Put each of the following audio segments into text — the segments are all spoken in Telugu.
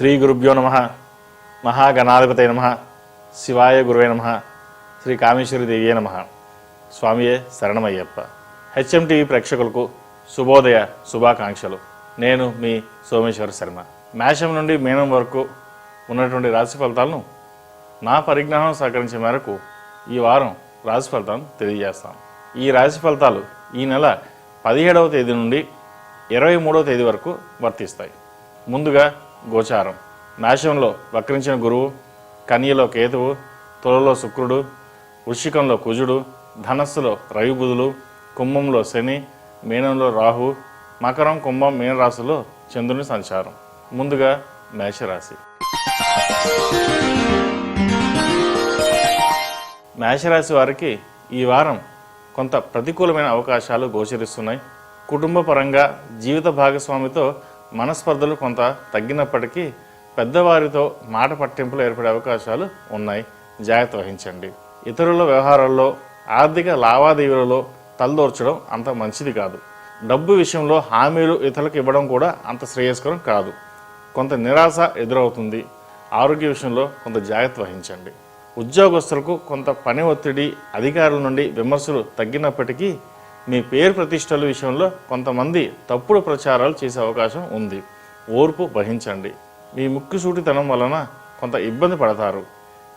శ్రీ గురుభ్యో నమ. మహాగణాధిపతయ నమ. శివాయ గురువే నమ. శ్రీ కామేశ్వరి దేవియే నమ. స్వామియే శరణమయ్యప్ప. హెచ్ఎం టీవీ ప్రేక్షకులకు శుభోదయ శుభాకాంక్షలు. నేను మీ సోమేశ్వర శర్మ. మేషం నుండి మీనం వరకు ఉన్నటువంటి రాశి ఫలితాలను నా పరిజ్ఞానం సహకరించే మేరకు ఈ వారం రాశి ఫలితాలను తెలియజేస్తాను. ఈ రాశి ఫలితాలు ఈ నెల పదిహేడవ తేదీ నుండి ఇరవై మూడవ తేదీ వరకు వర్తిస్తాయి. ముందుగా గోచారం. మేషంలో వక్రించిన గురువు కన్యలో కేతువు తులలో శుక్రుడు వృషికంలో కుజుడు ధనస్సులో రవిబుధులు కుంభంలో శని మీనంలో రాహు మకరం కుంభం మీనరాశిలో చంద్రుని సంచారం. ముందుగా మేషరాశి. మేషరాశి వారికి ఈ వారం కొంత ప్రతికూలమైన అవకాశాలు గోచరిస్తున్నాయి. కుటుంబ పరంగా జీవిత భాగస్వామితో మనస్పర్ధలు కొంత తగ్గినప్పటికీ పెద్దవారితో మాట పట్టింపులు ఏర్పడే అవకాశాలు ఉన్నాయి. జాగ్రత్త వహించండి. ఇతరుల వ్యవహారాల్లో ఆర్థిక లావాదేవీలలో తలదోర్చడం అంత మంచిది కాదు. డబ్బు విషయంలో హామీలు ఇతరులకు ఇవ్వడం కూడా అంత శ్రేయస్కరం కాదు. కొంత నిరాశ ఎదురవుతుంది. ఆరోగ్య విషయంలో కొంత జాగ్రత్త వహించండి. ఉద్యోగస్తులకు కొంత పని ఒత్తిడి అధికారుల నుండి విమర్శలు తగ్గినప్పటికీ మీ పేరు ప్రతిష్టల విషయంలో కొంతమంది తప్పుడు ప్రచారాలు చేసే అవకాశం ఉంది. ఓర్పు వహించండి. మీ ముక్కుసూటితనం వలన కొంత ఇబ్బంది పడతారు.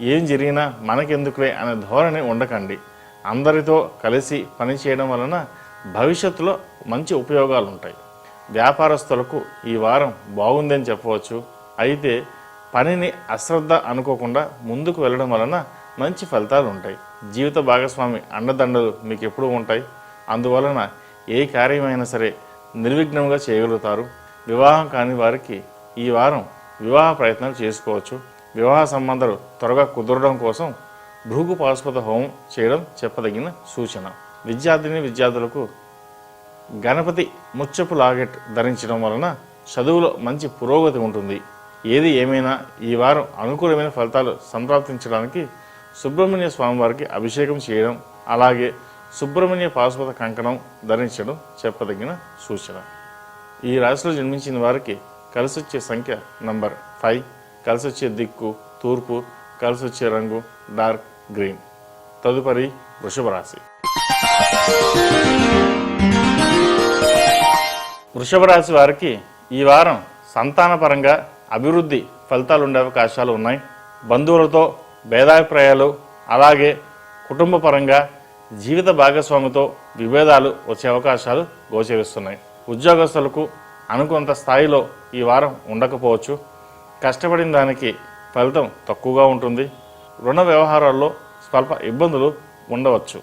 ఏం జరిగినా మనకెందుకులే అనే ధోరణి ఉండకండి. అందరితో కలిసి పని చేయడం వలన భవిష్యత్తులో మంచి ఉపయోగాలు ఉంటాయి వ్యాపారస్తులకు ఈ వారం బాగుందని చెప్పవచ్చు. అయితే పనిని అశ్రద్ధ అనుకోకుండా ముందుకు వెళ్ళడం వలన మంచి ఫలితాలు ఉంటాయి జీవిత భాగస్వామి అండదండలు మీకు ఎప్పుడూ ఉంటాయి. అందువలన ఏ కార్యమైనా సరే నిర్విఘ్నంగా చేయగలుగుతారు. వివాహం కాని వారికి ఈ వారం వివాహ ప్రయత్నాలు చేసుకోవచ్చు. వివాహ సంబంధాలు త్వరగా కుదరడం కోసం భృగు పాశుపత హోమం చేయడం చెప్పదగిన సూచన. విద్యార్థిని విద్యార్థులకు గణపతి ముచ్చపు లాగెట్ ధరించడం వలన చదువులో మంచి పురోగతి ఉంటుంది. ఏది ఏమైనా ఈ వారం అనుకూలమైన ఫలితాలు సంప్రాప్తించడానికి సుబ్రహ్మణ్య స్వామివారికి అభిషేకం చేయడం అలాగే సుబ్రహ్మణ్య పాశుపత కంకణం ధరించడం చెప్పదగిన సూచన. ఈ రాశిలో జన్మించిన వారికి కలిసి వచ్చే సంఖ్య నంబర్ ఫైవ్ కలిసి వచ్చే దిక్కు తూర్పు కలిసి వచ్చే రంగు డార్క్ గ్రీన్. తదుపరి వృషభ రాశి. వృషభ రాశి వారికి ఈ వారం సంతానపరంగా అభివృద్ధి ఫలితాలు ఉండే అవకాశాలు ఉన్నాయి. బంధువులతో భేదాభిప్రాయాలు అలాగే కుటుంబపరంగా జీవిత భాగస్వామితో విభేదాలు వచ్చే అవకాశాలు గోచరిస్తున్నాయి. ఉద్యోగస్తులకు అనుకున్నంత స్థాయిలో ఈ వారం ఉండకపోవచ్చు. కష్టపడిన దానికి ఫలితం తక్కువగా ఉంటుంది. రుణ వ్యవహారాల్లో స్వల్ప ఇబ్బందులు ఉండవచ్చు.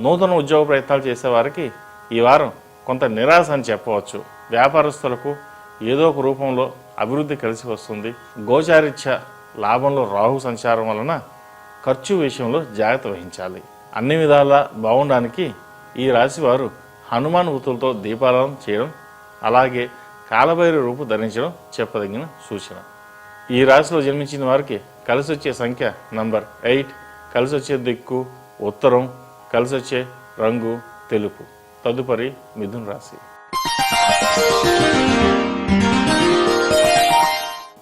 నూతన ఉద్యోగ ప్రయత్నాలు చేసేవారికి ఈ వారం కొంత నిరాశ అని చెప్పవచ్చు. వ్యాపారస్తులకు ఏదో ఒక రూపంలో అభివృద్ధి కలిసి వస్తుంది. గోచారిత్య లాభంలో రాహు సంచారం వలన ఖర్చు విషయంలో జాగ్రత్త వహించాలి. అన్ని విధాలా బాగుండడానికి ఈ రాశి వారు హనుమాన్ ఉతులతో దీపారాధన చేయడం అలాగే కాలభైరు రూపు ధరించడం చెప్పదగిన సూచన. ఈ రాశిలో జన్మించిన వారికి కలిసి వచ్చే సంఖ్య నంబర్ ఎయిట్ కలిసి వచ్చే దిక్కు ఉత్తరం కలిసి వచ్చే రంగు తెలుపు. తదుపరి మిథున్ రాశి.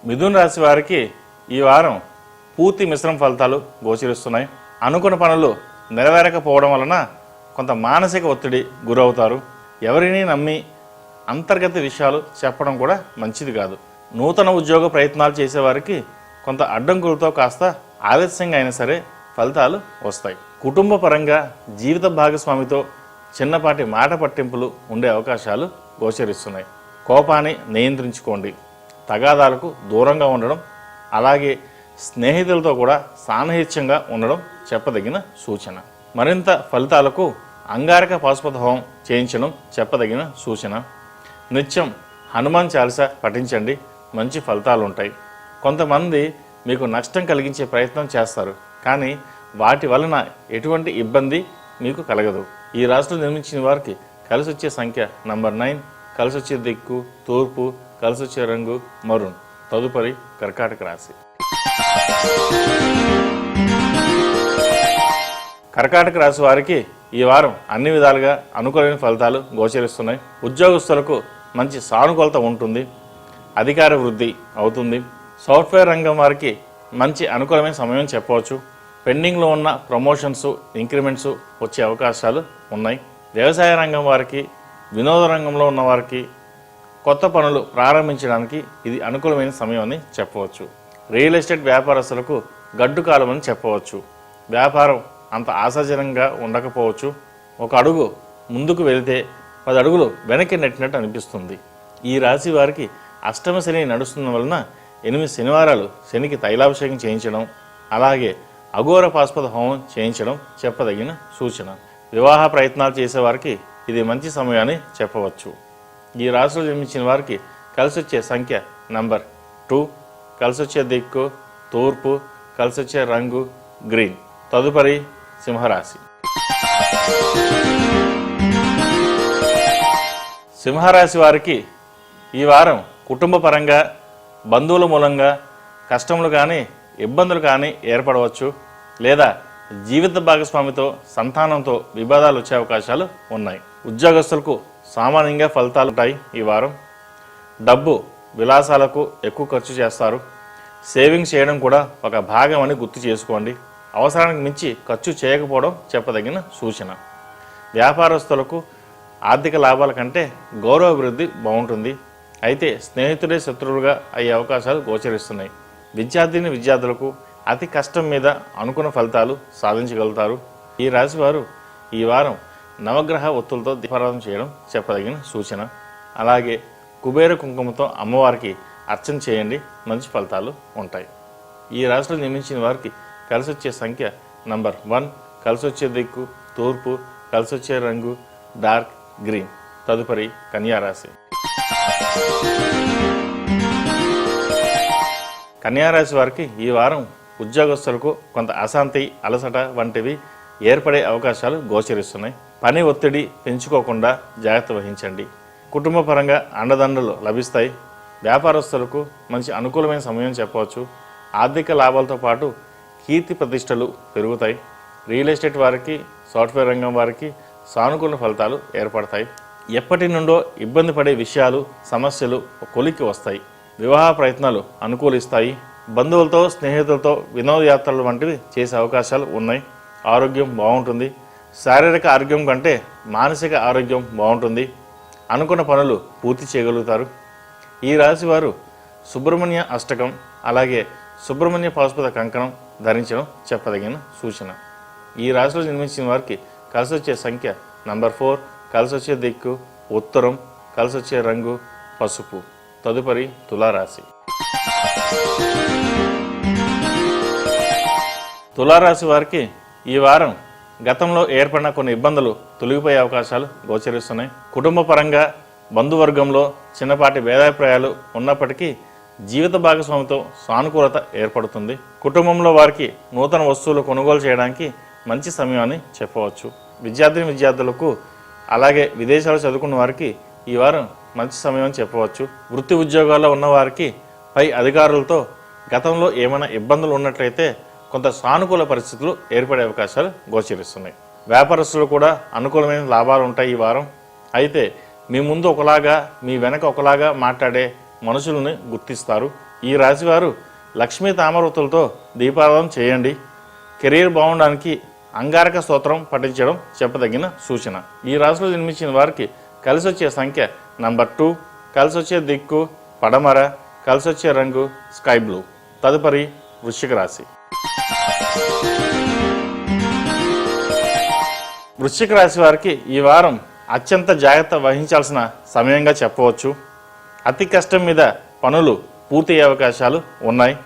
మిథున్ రాశి వారికి ఈ వారం పూర్తి మిశ్రమ ఫలితాలు గోచరిస్తున్నాయి. అనుకున్న పనులు నెరవేరకపోవడం వలన కొంత మానసిక ఒత్తిడి గురవుతారు. ఎవరిని నమ్మి అంతర్గత విషయాలు చెప్పడం కూడా మంచిది కాదు. నూతన ఉద్యోగ ప్రయత్నాలు చేసేవారికి కొంత అడ్డంకులతో కాస్త ఆలస్యంగా అయినా సరే ఫలితాలు వస్తాయి. కుటుంబ పరంగా జీవిత భాగస్వామితో చిన్నపాటి మాట పట్టింపులు ఉండే అవకాశాలు గోచరిస్తున్నాయి. కోపాన్ని నియంత్రించుకోండి. తగాదాలకు దూరంగా ఉండడం అలాగే స్నేహితులతో కూడా సాన్నిహిత్యంగా ఉండడం చెప్పదగిన సూచన. మరింత ఫలితాలకు అంగారక పాశుపత హోమం చేయించడం చెప్పదగిన సూచన. నిత్యం హనుమాన్ చాలీస పఠించండి మంచి ఫలితాలు ఉంటాయి కొంతమంది మీకు నష్టం కలిగించే ప్రయత్నం చేస్తారు కానీ వాటి వలన ఎటువంటి ఇబ్బంది మీకు కలగదు. ఈ రాశిలో నిర్మించిన వారికి కలిసి వచ్చే సంఖ్య నంబర్ నైన్ కలిసి వచ్చే దిక్కు తూర్పు కలిసి వచ్చే రంగు మరుణ్ తదుపరి కర్కాటక రాశి. కర్కాటక రాశి వారికి ఈ వారం అన్ని విధాలుగా అనుకూలమైన ఫలితాలు గోచరిస్తున్నాయి. ఉద్యోగస్తులకు మంచి సానుకూలత ఉంటుంది. అధికార వృద్ధి అవుతుంది. సాఫ్ట్వేర్ రంగం వారికి మంచి అనుకూలమైన సమయం చెప్పవచ్చు. పెండింగ్లో ఉన్న ప్రమోషన్స్ ఇంక్రిమెంట్స్ వచ్చే అవకాశాలు ఉన్నాయి. వ్యవసాయ రంగం వారికి వినోద రంగంలో ఉన్న వారికి కొత్త పనులు ప్రారంభించడానికి ఇది అనుకూలమైన సమయం అని చెప్పవచ్చు. రియల్ ఎస్టేట్ వ్యాపారస్తులకు గడ్డు కాలం అని చెప్పవచ్చు. వ్యాపారం అంత ఆశాజనంగా ఉండకపోవచ్చు. ఒక అడుగు ముందుకు వెళితే పది అడుగులు వెనక్కి నెట్టినట్టు అనిపిస్తుంది. ఈ రాశి వారికి అష్టమ శని నడుస్తున్న వలన ఎనిమిది శనివారాలు శనికి తైలాభిషేకం చేయించడం అలాగే అఘోర పాస్పద హోమం చేయించడం చెప్పదగిన సూచన. వివాహ ప్రయత్నాలు చేసేవారికి ఇది మంచి సమయాన్ని చెప్పవచ్చు. ఈ రాశిలో జన్మించిన వారికి కలిసి వచ్చే సంఖ్య నంబర్ టూ కలిసి వచ్చే దిక్కు తూర్పు కలిసి వచ్చే రంగు గ్రీన్. తదుపరి సింహరాశి. సింహరాశి వారికి ఈ వారం కుటుంబ పరంగా బంధువుల మూలంగా కష్టములు కానీ ఇబ్బందులు కానీ ఏర్పడవచ్చు లేదా జీవిత భాగస్వామితో సంతానంతో వివాదాలు వచ్చే అవకాశాలు ఉన్నాయి. ఉద్యోగస్తులకు సామాన్యంగా ఫలితాలు ఉంటాయి ఈ వారం. డబ్బు విలాసాలకు ఎక్కువ ఖర్చు చేస్తారు. సేవింగ్స్ చేయడం కూడా ఒక భాగం అని గుర్తు చేసుకోండి. అవసరానికి మించి ఖర్చు చేయకపోవడం చెప్పదగిన సూచన. వ్యాపారస్తులకు ఆర్థిక లాభాల కంటే గౌరవాభివృద్ధి బాగుంటుంది. అయితే స్నేహితుడే శత్రువులుగా అయ్యే అవకాశాలు గోచరిస్తున్నాయి. విద్యార్థిని విద్యార్థులకు అతి కష్టం మీద అనుకున్న ఫలితాలు సాధించగలుగుతారు. ఈ రాశి వారు ఈ వారం నవగ్రహ ఒత్తులతో దీపారాధన చేయడం చెప్పదగిన సూచన. అలాగే కుబేర కుంకుమతో అమ్మవారికి అర్చన చేయండి. మంచి ఫలితాలు ఉంటాయి. ఈ రాశిలో నియమించిన వారికి కలిసి వచ్చే సంఖ్య నంబర్ వన్ కలిసి వచ్చే దిక్కు తూర్పు కలిసి వచ్చే రంగు డార్క్ గ్రీన్. తదుపరి కన్యారాశి. కన్యారాశి వారికి ఈ వారం ఉద్యోగస్తులకు కొంత అశాంతి అలసట వంటివి ఏర్పడే అవకాశాలు గోచరిస్తున్నాయి. పని ఒత్తిడి పెంచుకోకుండా జాగ్రత్త వహించండి. కుటుంబ పరంగా అండదండలు లభిస్తాయి. వ్యాపారస్తులకు మంచి అనుకూలమైన సమయం చెప్పవచ్చు. ఆర్థిక లాభాలతో పాటు కీర్తి ప్రతిష్టలు పెరుగుతాయి. రియల్ ఎస్టేట్ వారికి సాఫ్ట్వేర్ రంగం వారికి సానుకూల ఫలితాలు ఏర్పడతాయి. ఎప్పటి నుండో ఇబ్బంది పడే విషయాలు సమస్యలు కొలిక్కి వస్తాయి. వివాహ ప్రయత్నాలు అనుకూలిస్తాయి. బంధువులతో స్నేహితులతో వినోదయాత్రలు వంటివి చేసే అవకాశాలు ఉన్నాయి. ఆరోగ్యం బాగుంటుంది. శారీరక ఆరోగ్యం కంటే మానసిక ఆరోగ్యం బాగుంటుంది. అనుకున్న పనులు పూర్తి చేయగలుగుతారు. ఈ రాశి వారు సుబ్రహ్మణ్య అష్టకం అలాగే సుబ్రహ్మణ్య పాశుపత కంకణం ధరించడం చెప్పదగిన సూచన. ఈ రాశిలో జన్మించిన వారికి కలిసి వచ్చే సంఖ్య నంబర్ ఫోర్ కలిసి వచ్చే దిక్కు ఉత్తరం కలిసి వచ్చే రంగు పసుపు. తదుపరి తులారాశి. తులారాశి వారికి ఈ వారం గతంలో ఏర్పడిన కొన్ని ఇబ్బందులు తొలగిపోయే అవకాశాలు గోచరిస్తున్నాయి. కుటుంబ పరంగా బంధువర్గంలో చిన్నపాటి భేదాభిప్రాయాలు ఉన్నప్పటికీ జీవిత భాగస్వామితో సానుకూలత ఏర్పడుతుంది. కుటుంబంలో వారికి నూతన వస్తువులు కొనుగోలు చేయడానికి మంచి సమయం అని చెప్పవచ్చు. విద్యార్థిని విద్యార్థులకు అలాగే విదేశాలు చదువుకున్న వారికి ఈ వారం మంచి సమయం అని చెప్పవచ్చు. వృత్తి ఉద్యోగాల్లో ఉన్నవారికి పై అధికారులతో గతంలో ఏమైనా ఇబ్బందులు ఉన్నట్లయితే కొంత సానుకూల పరిస్థితులు ఏర్పడే అవకాశాలు గోచరిస్తున్నాయి. వ్యాపారస్తులు కూడా అనుకూలమైన లాభాలు ఉంటాయి ఈ వారం. అయితే మీ ముందు ఒకలాగా మీ వెనక ఒకలాగా మాట్లాడే మనుషుల్ని గుర్తిస్తారు. ఈ రాశివారు లక్ష్మీ తామరవతులతో దీపారాధన చేయండి. కెరీర్ బాగుండడానికి అంగారక స్తోత్రం పఠించడం చెప్పదగిన సూచన. ఈ రాశిలో జన్మించిన వారికి కలిసి వచ్చే సంఖ్య నంబర్ టూ కలిసి వచ్చే దిక్కు పడమర కలిసి వచ్చే రంగు స్కై బ్లూ. తదుపరి వృశ్చిక రాశి. వృశ్చిక రాశి వారికి ఈ వారం అత్యంత జాగ్రత్త వహించాల్సిన సమయంగా చెప్పవచ్చు. అతి కష్టం మీద పనులు పూర్తయ్యే అవకాశాలు ఉన్నాయి.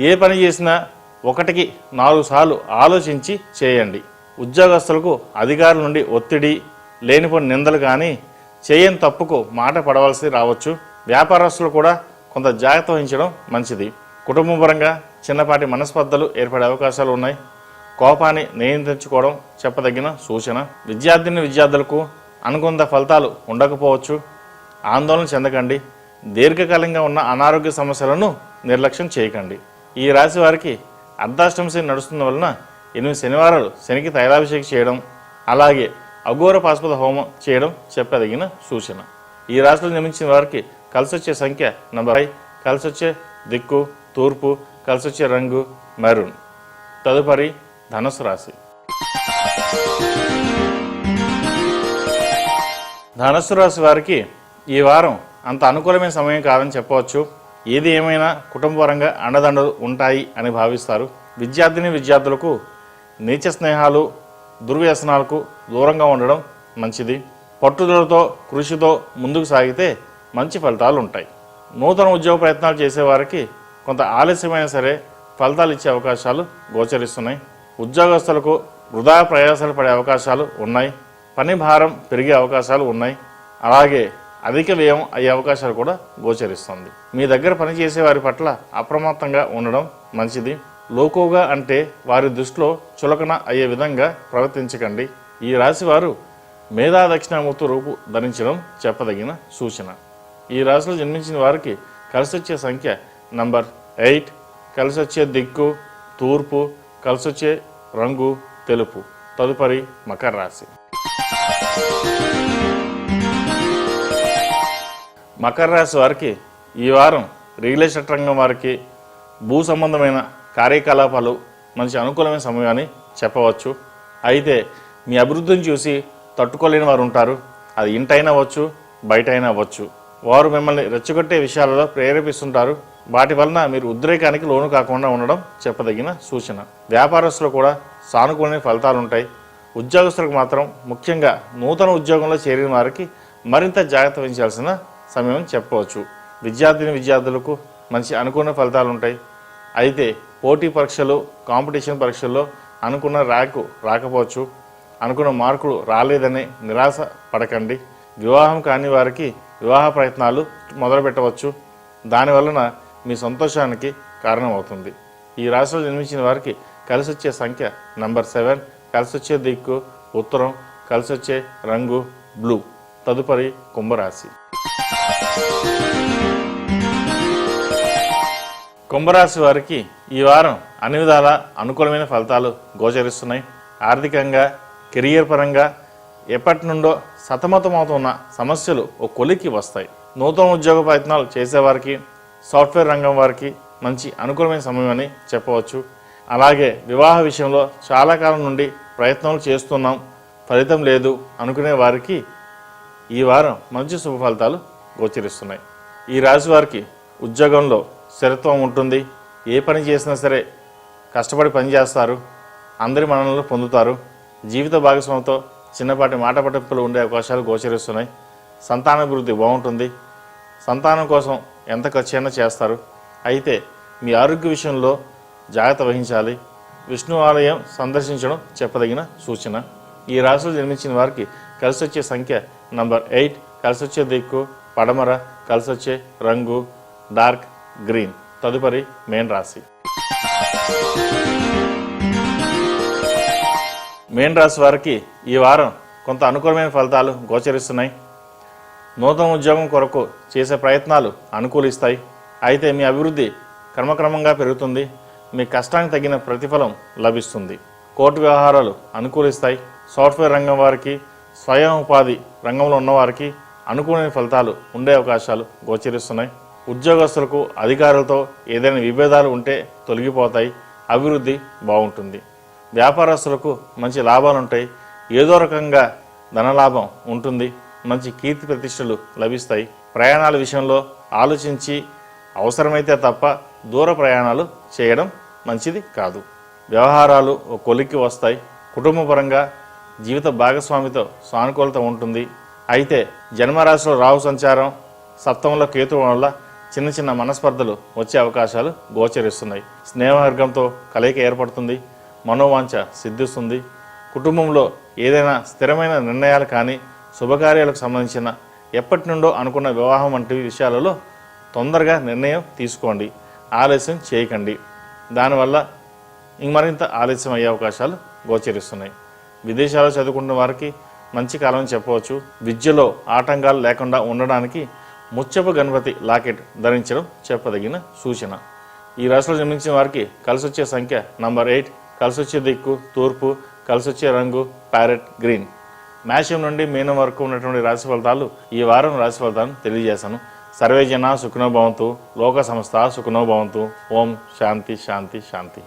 ఏ పని చేసినా ఒకటికి నాలుగు సార్లు ఆలోచించి చేయండి. ఉద్యోగస్తులకు అధికారుల నుండి ఒత్తిడి లేనిపోని నిందలు కానీ చేయని తప్పుకు మాట పడవలసి రావచ్చు. వ్యాపారస్తులు కూడా కొంత జాగ్రత్త వహించడం మంచిది. కుటుంబపరంగా చిన్నపాటి మనస్పర్ధలు ఏర్పడే అవకాశాలు ఉన్నాయి. కోపాన్ని నియంత్రించుకోవడం చెప్పదగిన సూచన. విద్యార్థిని విద్యార్థులకు అనుకున్న ఫలితాలు ఉండకపోవచ్చు. ఆందోళన చెందకండి. దీర్ఘకాలంగా ఉన్న అనారోగ్య సమస్యలను నిర్లక్ష్యం చేయకండి. ఈ రాశి వారికి అర్ధాష్టమ శని నడుస్తున్న వలన ఎనిమిది శనివారాలు శనికి తైలాభిషేకం చేయడం అలాగే అఘోర పాశుపత హోమం చేయడం చెప్పదగిన సూచన. ఈ రాశిలో నిర్మించిన వారికి కలిసి వచ్చే సంఖ్య నంబర్ ఐదు కలిసి వచ్చే దిక్కు తూర్పు కలిసి వచ్చే రంగు మెరూన్. తదుపరి ధనుసు రాశి. ధనుసు రాశి వారికి ఈ వారం అంత అనుకూలమైన సమయం కాదని చెప్పవచ్చు. ఏది ఏమైనా కుటుంబపరంగా అండదండలు ఉంటాయి అని భావిస్తారు. విద్యార్థిని విద్యార్థులకు నీచ స్నేహాలు దుర్వ్యసనాలకు దూరంగా ఉండడం మంచిది. పట్టుదలతో కృషితో ముందుకు సాగితే మంచి ఫలితాలు ఉంటాయి. నూతన ఉద్యోగ ప్రయత్నాలు చేసేవారికి కొంత ఆలస్యమైన సరే ఫలితాలు ఇచ్చే అవకాశాలు గోచరిస్తున్నాయి. ఉద్యోగస్తులకు వృధా ప్రయాసాలు పడే అవకాశాలు ఉన్నాయి. పని భారం పెరిగే అవకాశాలు ఉన్నాయి. అలాగే అధిక వ్యయం అయ్యే అవకాశాలు కూడా గోచరిస్తుంది. మీ దగ్గర పనిచేసే వారి పట్ల అప్రమత్తంగా ఉండడం మంచిది. లోకోగా అంటే వారి దృష్టిలో చులకన అయ్యే విధంగా ప్రవర్తించకండి. ఈ రాశి వారు మేధా దక్షిణామూర్తి రూపు ధరించడం చెప్పదగిన సూచన. ఈ రాశిలో జన్మించిన వారికి కలిసి వచ్చే సంఖ్య నంబర్ ఎయిట్ కలిసి వచ్చే దిక్కు తూర్పు కలిసొచ్చే రంగు తెలుపు. తదుపరి మకర రాశి. మకర రాశి వారికి ఈ వారం రియల్ ఎస్టేట్ రంగం వారికి భూ సంబంధమైన కార్యకలాపాలు మంచి అనుకూలమైన సమయాన్ని చెప్పవచ్చు. అయితే మీ అభివృద్ధిని చూసి తట్టుకోలేని వారు ఉంటారు. అది ఇంటైనా అవ్వచ్చు బయట అయినా అవ్వచ్చు. వారు మిమ్మల్ని రెచ్చగొట్టే విషయాలలో ప్రేరేపిస్తుంటారు. వాటి వలన మీరు ఉద్రేకానికి లోను కాకుండా ఉండడం చెప్పదగిన సూచన. వ్యాపారస్తులు కూడా సానుకూల ఫలితాలు ఉంటాయి. ఉద్యోగస్తులకు మాత్రం ముఖ్యంగా నూతన ఉద్యోగంలో చేరిన వారికి మరింత జాగ్రత్త వహించాల్సిన సమయం చెప్పవచ్చు. విద్యార్థిని విద్యార్థులకు మంచి అనుకున్న ఫలితాలు ఉంటాయి అయితే పోటీ పరీక్షలు కాంపిటీషన్ పరీక్షల్లో అనుకున్న ర్యాంకు రాకపోవచ్చు. అనుకున్న మార్కులు రాలేదని నిరాశ పడకండి. వివాహం కాని వారికి వివాహ ప్రయత్నాలు మొదలుపెట్టవచ్చు. దానివలన మీ సంతోషానికి కారణమవుతుంది. ఈ రాశిలో జన్మించిన వారికి కలిసి వచ్చే సంఖ్య నంబర్ సెవెన్ కలిసి వచ్చే దిక్కు ఉత్తరం కలిసి వచ్చే రంగు బ్లూ. తదుపరి కుంభరాశి. కుంభరాశి వారికి ఈ వారం అన్ని విధాల అనుకూలమైన ఫలితాలు గోచరిస్తున్నాయి. ఆర్థికంగా కెరియర్ పరంగా ఎప్పటి నుండో సతమతమవుతున్న సమస్యలు ఓ కొలికి వస్తాయి. నూతన ఉద్యోగ ప్రయత్నాలు చేసేవారికి సాఫ్ట్వేర్ రంగం వారికి మంచి అనుకూలమైన సమయం అని చెప్పవచ్చు. అలాగే వివాహ విషయంలో చాలా కాలం నుండి ప్రయత్నాలు చేస్తున్నాం. ఫలితం లేదు అనుకునే వారికి ఈ వారం మంచి శుభ ఫలితాలు గోచరిస్తున్నాయి. ఈ రాశి వారికి ఉద్యోగంలో స్థిరత్వం ఉంటుంది. ఏ పని చేసినా సరే కష్టపడి పని చేస్తారు. అందరి మన్ననలు పొందుతారు. జీవిత భాగస్వామితో చిన్నపాటి మాట పట్టింపులు ఉండే అవకాశాలు గోచరిస్తున్నాయి. సంతానాభివృద్ధి బాగుంటుంది. సంతానం కోసం ఎంత ఖర్చైనా చేస్తారు. అయితే మీ ఆరోగ్య విషయంలో జాగ్రత్త వహించాలి. విష్ణు ఆలయం సందర్శించడం చెప్పదగిన సూచన. ఈ రాశిలో జన్మించిన వారికి కలిసి వచ్చే సంఖ్య నంబర్ ఎయిట్. కలిసి వచ్చే దిక్కు పడమర కలిసొచ్చే రంగు డార్క్ గ్రీన్. తదుపరి మేన్ రాశి. మేన్ రాశి వారికి ఈ వారం కొంత అనుకూలమైన ఫలితాలు గోచరిస్తున్నాయి. నూతన ఉద్యోగం కొరకు చేసే ప్రయత్నాలు అనుకూలిస్తాయి. అయితే మీ అభివృద్ధి క్రమక్రమంగా పెరుగుతుంది. మీ కష్టానికి తగిన ప్రతిఫలం లభిస్తుంది. కోర్టు వ్యవహారాలు అనుకూలిస్తాయి. సాఫ్ట్వేర్ రంగం వారికి స్వయం ఉపాధి రంగంలో ఉన్నవారికి అనుకునే ఫలితాలు ఉండే అవకాశాలు గోచరిస్తున్నాయి. ఉద్యోగస్తులకు అధికారులతో ఏదైనా విభేదాలు ఉంటే తొలగిపోతాయి. అభివృద్ధి బాగుంటుంది. వ్యాపారస్తులకు మంచి లాభాలు ఉంటాయి. ఏదో రకంగా ధనలాభం ఉంటుంది. మంచి కీర్తి ప్రతిష్టలు లభిస్తాయి. ప్రయాణాల విషయంలో ఆలోచించి అవసరమైతే తప్ప దూర ప్రయాణాలు చేయడం మంచిది కాదు. వ్యవహారాలు ఒక కొలిక్కి వస్తాయి. కుటుంబపరంగా జీవిత భాగస్వామితో సానుకూలత ఉంటుంది. అయితే జన్మరాశిలో రాహు సంచారం సప్తంలో కేతు వల్ల చిన్న చిన్న మనస్పర్ధలు వచ్చే అవకాశాలు గోచరిస్తున్నాయి. స్నేహవర్గంతో కలయిక ఏర్పడుతుంది మనోవాంఛ సిద్ధిస్తుంది. కుటుంబంలో ఏదైనా స్థిరమైన నిర్ణయాలు కానీ శుభకార్యాలకు సంబంధించిన ఎప్పటి నుండో అనుకున్న వివాహం వంటి విషయాలలో తొందరగా నిర్ణయం తీసుకోండి ఆలస్యం చేయకండి. దానివల్ల ఇంక మరింత ఆలస్యం అయ్యే అవకాశాలు గోచరిస్తున్నాయి. విదేశాల్లో చదువుకున్న వారికి మంచి కాలం చెప్పవచ్చు. విద్యలో ఆటంకాలు లేకుండా ఉండడానికి ముచ్చపు గణపతి లాకెట్ ధరించడం చెప్పదగిన సూచన. ఈ రాశిలో జన్మించిన వారికి కలిసి వచ్చే సంఖ్య నంబర్ ఎయిట్ కలిసి వచ్చే దిక్కు తూర్పు కలిసి వచ్చే రంగు ప్యారెట్ గ్రీన్. మేషం నుండి మీనం వరకు ఉన్నటువంటి రాశి ఫలితాలు ఈ వారం రాశి ఫలితాలను తెలియజేశాను. సర్వే జన సుఖనో భవంతు లోక సంస్థ సుఖనో భవంతు. ఓం శాంతి శాంతి శాంతి.